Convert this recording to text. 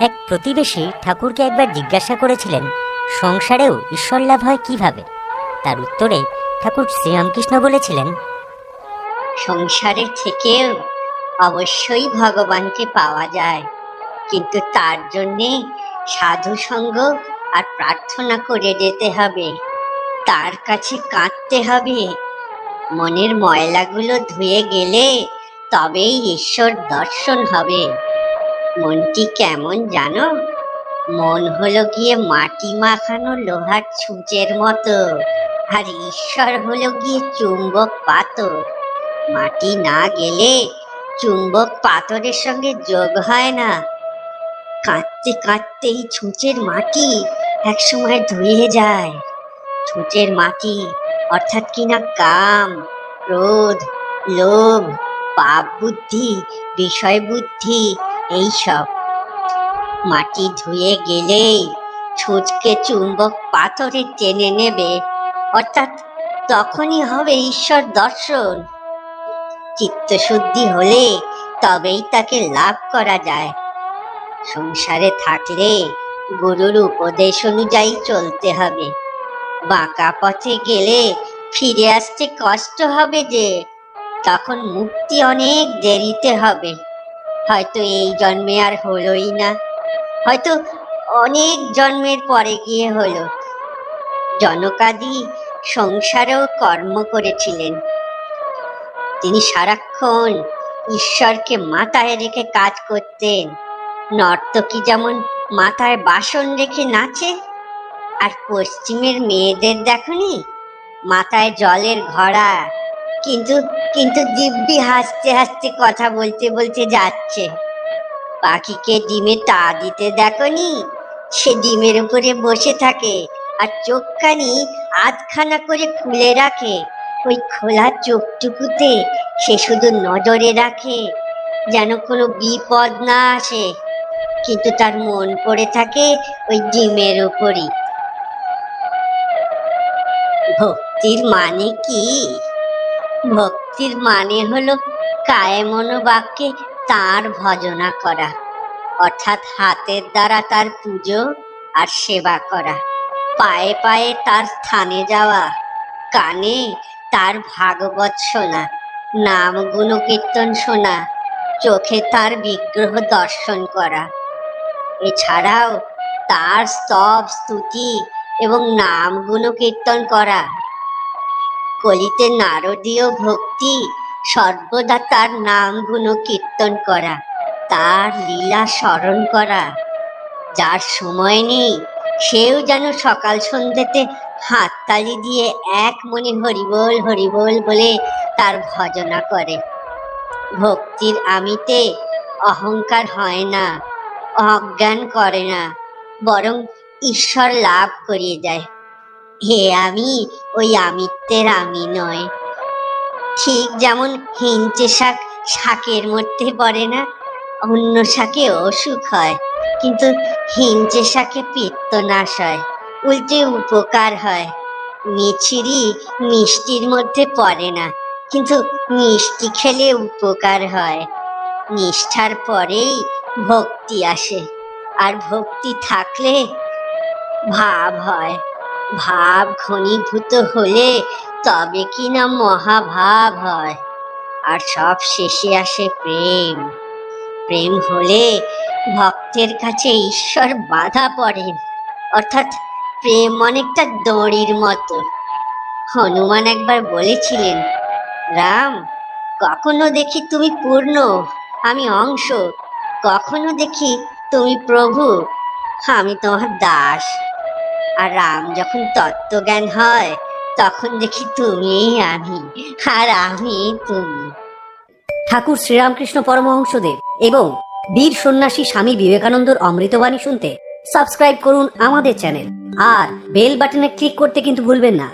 এক প্রতিবেশী ঠাকুরকে একবার জিজ্ঞাসা করেছিলেন, সংসারেও ঈশ্বর লাভ হয় কীভাবে? তার উত্তরে ঠাকুর শ্রীরামকৃষ্ণ বলেছিলেন, সংসারের থেকেও অবশ্যই ভগবানকে পাওয়া যায়, কিন্তু তার জন্যে সাধু সঙ্গ আর প্রার্থনা করে যেতে হবে। তার কাছে কাঁদতে হবে। মনের ময়লাগুলো ধুয়ে গেলে তবেই ঈশ্বর দর্শন হবে। মনটি কেমন জানো? মন হলো গিয়ে মাটি মাখানো লোহার ছুঁচের মতো, আর ঈশ্বর হলো গিয়ে চুম্বক পাথর। মাটি না গেলে চুম্বক পাথরের সঙ্গে যোগ হয় না। কাঁদতে কাঁদতে এই ছুঁচের মাটি একসময় ধুয়ে যায়। ছুঁচের মাটি অর্থাৎ কিনা কাম, ক্রোধ, লোভ, পাপ বুদ্ধি, বিষয় বুদ্ধি এইসব। মাটি ধুয়ে গেলেই ছুঁচকে চুম্বক পাথরে টেনে নেবে। অর্থাৎ তখনই হবে ঈশ্বর দর্শন। চিত্তশুদ্ধি হলে তবেই তাকে লাভ করা যায়। সংসারে থাকলে গুরুর উপদেশ অনুযায়ী চলতে হবে। বাঁকা পথে গেলে ফিরে আসতে কষ্ট হবে যে, তখন মুক্তি অনেক দেরিতে হবে। হয়তো এই জন্মে আর হলোই না। হয়তো অনেক জন্মের পরে গিয়ে হলো। জনকাদি সংসারেও কর্ম করেছিলেন। তিনি সারাক্ষণ ঈশ্বরকে মাথায় রেখে কাজ করতেন। নর্তকী যেমন মাথায় বাসন রেখে নাচে, আর পশ্চিমের মেয়েদের দেখনি, মাথায় জলের ঘড়া কিন্তু কিন্তু দিব্যি হাসতে হাসতে কথা বলতে বলতে যাচ্ছে। পাখিকে ডিমে তা দিতে দেখনি, সে ডিমের উপরে বসে থাকে আর চোখখানি আধখানা করে খুলে রাখে। ওই খোলা চোখটুকুতে সে শুধু নজরে রাখে, যেন কোনো বিপদ না আসে। কিন্তু তার মন পড়ে থাকে ওই ডিমের উপরই। ভক্তির মানে কি? ভক্তির মানে হলো কায়ে মনোবাক্যে তার ভজনা করা, অর্থাৎ হাতের দ্বারা তার পুজো আর সেবা করা, পায়ে পায়ে তার স্থানে যাওয়া, কানে তার ভাগবত শোনা নাম গুণকীর্তন শোনা, চোখে তার বিগ্রহ দর্শন করা। এছাড়াও তার স্তব, স্তুতি এবং নাম গুণকীর্তন করা কলিতে নারদীয় ভক্তি, সর্বদা তার নাম গুণকীর্তন করা, তার লীলা স্মরণ করা। যার সময় নেই, সেও যেন সকাল সন্ধ্যেতে হাততালি দিয়ে এক মনে হরিবোল হরিবোল বলে তার ভজনা করে। ভক্তির আমিতে অহংকার হয় না, অজ্ঞান করে না, বরং ঈশ্বর লাভ করিয়ে যায় হে আমি, ওই আমিত্বের আমি নয় ঠিক যেমন হিঞ্চে শাক শাকের মধ্যে পড়ে না, অন্য শাকে অসুখ হয়। কিন্তু হিঞ্চে শাকে পিত্ত নাশ হয়, উল্টে উপকার হয়। মিছিরি মিষ্টির মধ্যে পড়ে না, কিন্তু মিষ্টি খেলে উপকার হয়। নিষ্ঠার পরেই ভক্তি আসে, আর ভক্তি থাকলে ভাব হয়। ভাব ঘনীভূত হলে তবে কি না মহাভাব হয়। আর সব শেষে আসে প্রেম। প্রেম হলে ভক্তের কাছে ঈশ্বর বাধা পড়েন। অর্থাৎ প্রেম অনেকটা দড়ির মতো। হনুমান একবার বলেছিলেন, রাম, কখনো দেখি তুমি পূর্ণ, আমি অংশ। কখনো দেখি তুমি প্রভু, আমি তোমার দাস। আর রাম যখন তত্ত্বজ্ঞান হয়, তখন দেখি তুমি আমি, আর আমি তুমি। ঠাকুর শ্রীরামকৃষ্ণ পরমহংসদেব এবং বীর সন্ন্যাসী স্বামী বিবেকানন্দর অমৃতবাণী শুনতে সাবস্ক্রাইব করুন আমাদের চ্যানেল। আর বেল বাটনে ক্লিক করতে কিন্তু ভুলবেন না।